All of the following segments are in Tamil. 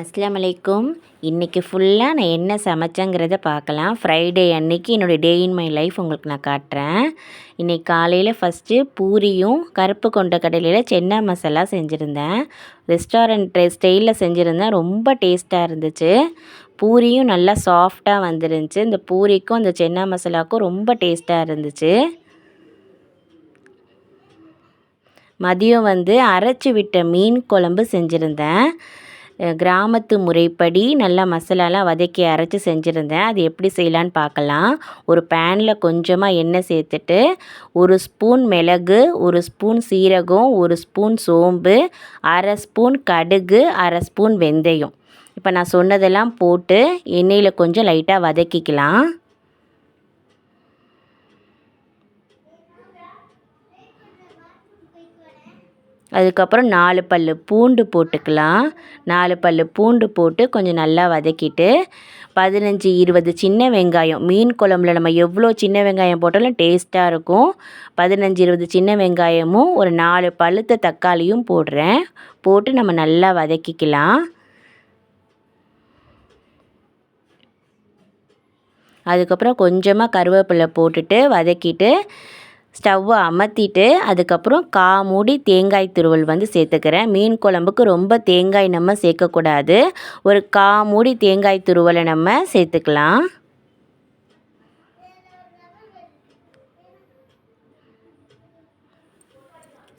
அஸ்லாம் வலைக்கும் இன்றைக்கி ஃபுல்லாக நான் என்ன சமைச்சேங்கிறத பார்க்கலாம். ஃப்ரைடே அன்னைக்கு என்னுடைய டே இன் மை லைஃப் உங்களுக்கு நான் காட்டுறேன். இன்றைக்கி காலையில் ஃபஸ்ட்டு பூரியும் கருப்பு கொண்ட கடலையில் சென்னா மசாலா செஞ்சுருந்தேன். ரெஸ்டாரண்ட் ஸ்டைலில் செஞ்சுருந்தேன். ரொம்ப டேஸ்ட்டாக இருந்துச்சு. பூரியும் நல்லா சாஃப்டாக வந்துருந்துச்சு. இந்த பூரிக்கும் அந்த சென்னா மசாலாவுக்கும் ரொம்ப டேஸ்ட்டாக இருந்துச்சு. மதியம் வந்து அரைச்சி விட்ட மீன் குழம்பு செஞ்சுருந்தேன். கிராமத்து முறைப்படி நல்லா மசாலாலாம் வதக்கி அரைச்சி செஞ்சுருந்தேன். அது எப்படி செய்யலான்னு பார்க்கலாம். ஒரு பேனில் கொஞ்சமாக எண்ணெய் சேர்த்துட்டு ஒரு ஸ்பூன் மிளகு ஒரு ஸ்பூன் சீரகம் ஒரு ஸ்பூன் சோம்பு அரை ஸ்பூன் கடுகு அரை ஸ்பூன் வெந்தயம். இப்போ நான் சொன்னதெல்லாம் போட்டு எண்ணெயில் கொஞ்சம் லைட்டாக வதக்கிக்கலாம். அதுக்கப்புறம் நாலு பல் பூண்டு போட்டுக்கலாம். நாலு பல் பூண்டு போட்டு கொஞ்சம் நல்லா வதக்கிட்டு பதினஞ்சு இருபது சின்ன வெங்காயம். மீன் குழம்புல நம்ம எவ்வளோ சின்ன வெங்காயம் போட்டாலும் டேஸ்ட்டாக இருக்கும். பதினஞ்சு இருபது சின்ன வெங்காயமும் ஒரு நாலு பழுத்த தக்காளியும் போடுறேன். போட்டு நம்ம நல்லா வதக்கிக்கலாம். அதுக்கப்புறம் கொஞ்சமாக கருவேப்பிலை போட்டுட்டு வதக்கிட்டு ஸ்டவ்வை அமர்த்திட்டு அதுக்கப்புறம் கா மூடி தேங்காய் துருவல் வந்து சேர்த்துக்கிறேன். மீன் குழம்புக்கு ரொம்ப தேங்காய் நம்ம சேர்க்கக்கூடாது. ஒரு கா மூடி தேங்காய் துருவலை நம்ம சேர்த்துக்கலாம்.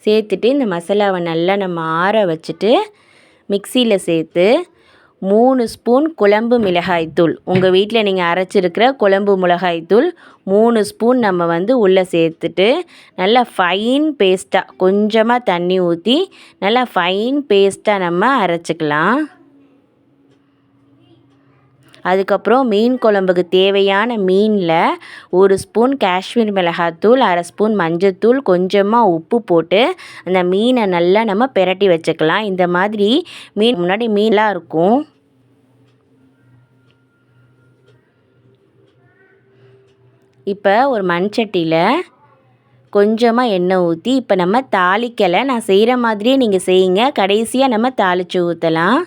சேர்த்துட்டு இந்த மசாலாவை நல்லா நம்ம ஆற வச்சுட்டு மிக்சியில் சேர்த்து மூணு ஸ்பூன் குழம்பு மிளகாய்த்தூள் உங்கள் வீட்டில் நீங்கள் அரைச்சிருக்கிற குழம்பு மிளகாய்த்தூள் மூணு ஸ்பூன் நம்ம வந்து உள்ளே சேர்த்துட்டு நல்லா ஃபைன் பேஸ்ட்டாக கொஞ்சமாக தண்ணி ஊற்றி நல்லா ஃபைன் பேஸ்ட்டாக நம்ம அரைச்சிக்கலாம். அதுக்கப்புறம் மீன் குழம்புக்கு தேவையான மீனில் ஒரு ஸ்பூன் காஷ்மீர் மிளகாத்தூள் அரை ஸ்பூன் மஞ்சத்தூள் கொஞ்சமாக உப்பு போட்டு அந்த மீனை நல்லா நம்ம பிரட்டி வச்சுக்கலாம். இந்த மாதிரி மீன் முன்னாடி மீன்லாம் இருக்கும். இப்போ ஒரு மண் சட்டியில் கொஞ்சமாக எண்ணெய் ஊற்றி இப்போ நம்ம தாளிக்கலை. நான் செய்கிற மாதிரியே நீங்கள் செய்யுங்க. கடைசியாக நம்ம தாளித்து ஊற்றலாம்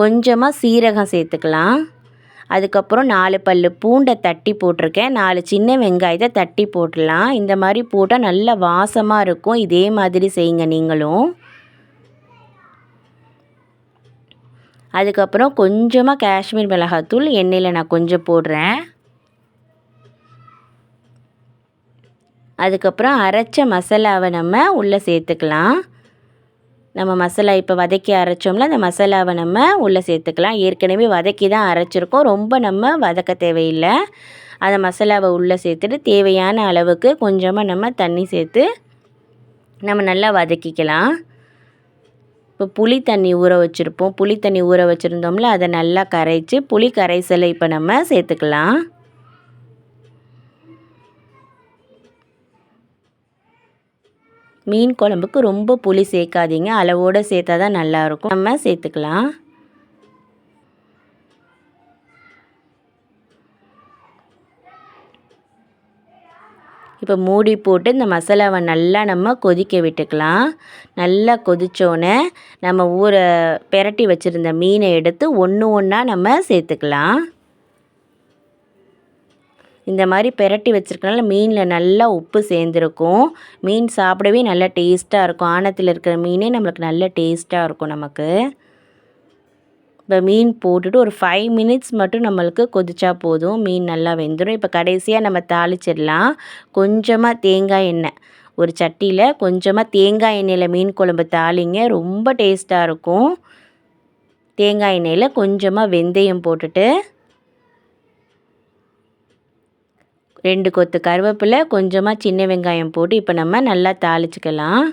கொஞ்சமாக சீரகம் சேர்த்துக்கலாம். அதுக்கப்புறம் நாலு பல் பூண்டை தட்டி போட்டிருக்கேன். நாலு சின்ன வெங்காயத்தை தட்டி போட்டுடலாம் இந்த மாதிரி போட்டால் நல்ல வாசமாக இருக்கும். இதே மாதிரி செய்யுங்க நீங்களும். அதுக்கப்புறம் கொஞ்சமாக காஷ்மீர் மிளகாத்தூள் எண்ணெயில் நான் கொஞ்சம் போடுறேன். அதுக்கப்புறம் அரைச்ச மசாலாவை நம்ம உள்ளே சேர்த்துக்கலாம். நம்ம மசாலா இப்போ வதக்கி அரைச்சோம்ல அந்த மசாலாவை நம்ம உள்ளே சேர்த்துக்கலாம். ஏற்கனவே வதக்கி தான் அரைச்சிருக்கோம். ரொம்ப நம்ம வதக்க தேவையில்லை. அந்த மசாலாவை உள்ளே சேர்த்துட்டு தேவையான அளவுக்கு கொஞ்சமாக நம்ம தண்ணி சேர்த்து நம்ம நல்லா வதக்கிக்கலாம். இப்போ புளி தண்ணி ஊற வச்சுருப்போம். புளி தண்ணி ஊற வச்சுருந்தோம்ல அதை நல்லா கரைச்சி புளி கரைசலை இப்போ நம்ம சேர்த்துக்கலாம். மீன் குழம்புக்கு ரொம்ப புளி சேர்க்காதீங்க. அளவோடு சேர்த்தா தான் நல்லாயிருக்கும். நம்ம சேர்த்துக்கலாம். இப்போ மூடி போட்டு இந்த மசாலாவை நல்லா நம்ம கொதிக்க விட்டுக்கலாம். நல்லா கொதித்தோடனே நம்ம ஊற பெரட்டி வச்சுருந்த மீனை எடுத்து ஒன்று ஒன்றா நம்ம சேர்த்துக்கலாம். இந்த மாதிரி பெரட்டி வச்சுருக்கனால மீனில் நல்லா உப்பு சேர்ந்துருக்கும். மீன் சாப்பிடவே நல்லா டேஸ்ட்டாக இருக்கும். ஆனத்தில் இருக்கிற மீனே நம்மளுக்கு நல்ல டேஸ்ட்டாக இருக்கும் நமக்கு. இப்போ மீன் போட்டுட்டு ஒரு ஃபைவ் மினிட்ஸ் மட்டும் நம்மளுக்கு கொதிச்சா போதும். மீன் நல்லா வெந்துடும் இப்போ கடைசியாக நம்ம தாளிச்சிடலாம். கொஞ்சமாக தேங்காய் எண்ணெய். ஒரு சட்டியில் கொஞ்சமாக தேங்காய் எண்ணெயில் மீன் குழம்பு தாளிங்க. ரொம்ப டேஸ்ட்டாக இருக்கும். தேங்காய் எண்ணெயில் கொஞ்சமாக வெந்தயம் போட்டுட்டு ரெண்டு கொத்து கருவேப்பிலை கொஞ்சமாக சின்ன வெங்காயம் போட்டு இப்போ நம்ம நல்லா தாளிச்சிக்கலாம்.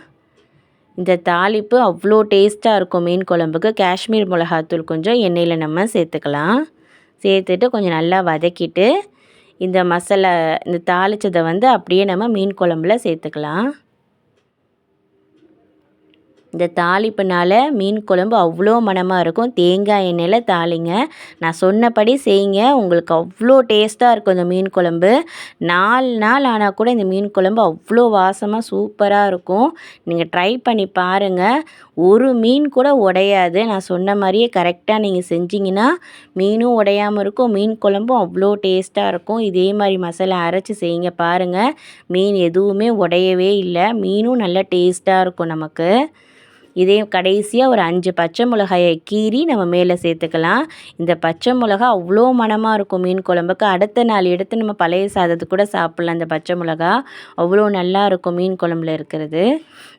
இந்த தாளிப்பு அவ்வளோ டேஸ்ட்டாக இருக்கும் மீன் குழம்புக்கு. காஷ்மீர் மிளகாத்தூள் கொஞ்சம் எண்ணெயில் நம்ம சேர்த்துக்கலாம். சேர்த்துட்டு கொஞ்சம் நல்லா வதக்கிட்டு இந்த மசாலா இந்த தாளித்ததை வந்து அப்படியே நம்ம மீன் குழம்புல சேர்த்துக்கலாம். இந்த தாளிப்புனால் மீன் குழம்பு அவ்வளோ மணமாக இருக்கும். தேங்காய் எண்ணெயில் தாளிங்க. நான் சொன்னபடி செய்யுங்க. உங்களுக்கு அவ்வளோ டேஸ்ட்டாக இருக்கும் இந்த மீன் குழம்பு. நாலு நாள் ஆனால் கூட இந்த மீன் குழம்பு அவ்வளோ வாசமாக சூப்பராக இருக்கும். நீங்கள் ட்ரை பண்ணி பாருங்கள் ஒரு மீன் கூட உடையாது. நான் சொன்ன மாதிரியே கரெக்டாக நீங்கள் செஞ்சிங்கன்னா மீனும் உடையாமல் இருக்கும். மீன் குழம்பும் அவ்வளோ டேஸ்ட்டாக இருக்கும். இதே மாதிரி மசாலா அரைச்சி செய்யுங்க பாருங்கள் மீன் எதுவுமே உடையவே இல்லை. மீனும் நல்லா டேஸ்ட்டாக இருக்கும் நமக்கு. இதே கடைசியாக ஒரு அஞ்சு பச்சை மிளகாயை கீறி நம்ம மேலே சேர்த்துக்கலாம். இந்த பச்சை மிளகா அவ்வளோ மணமாக இருக்கும் மீன் குழம்புக்கு. அடுத்த நாள் எடுத்து நம்ம பழைய சாதத்துக்கு கூட சாப்பிட்லாம் இந்த பச்சை மிளகா. அவ்வளோ நல்லா இருக்கும் மீன் குழம்புல இருக்கிறது.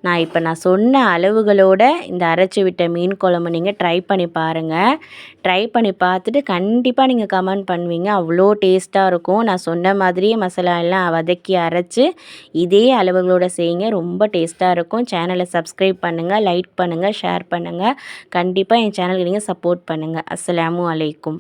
நான் இப்போ நான் சொன்ன அளவுகளோட இந்த அரைச்சி விட்ட மீன் குழம்பு நீங்கள் ட்ரை பண்ணி பாருங்கள் ட்ரை பண்ணி பார்த்துட்டு கண்டிப்பாக நீங்கள் கமெண்ட் பண்ணுவீங்க. அவ்வளோ டேஸ்ட்டாக இருக்கும். நான் சொன்ன மாதிரியே மசாலா எல்லாம் வதக்கி அரைச்சி இதே அளவுகளோட செய்யுங்க. ரொம்ப டேஸ்ட்டாக இருக்கும். சேனலை சப்ஸ்கிரைப் பண்ணுங்கள் லைக் பண்ணுங்கள் ஷேர் பண்ணுங்கள் கண்டிப்பாக என் சேனலுக்கு நீங்கள் சப்போர்ட் பண்ணுங்கள் அஸ்ஸலாமு அலைக்கும்.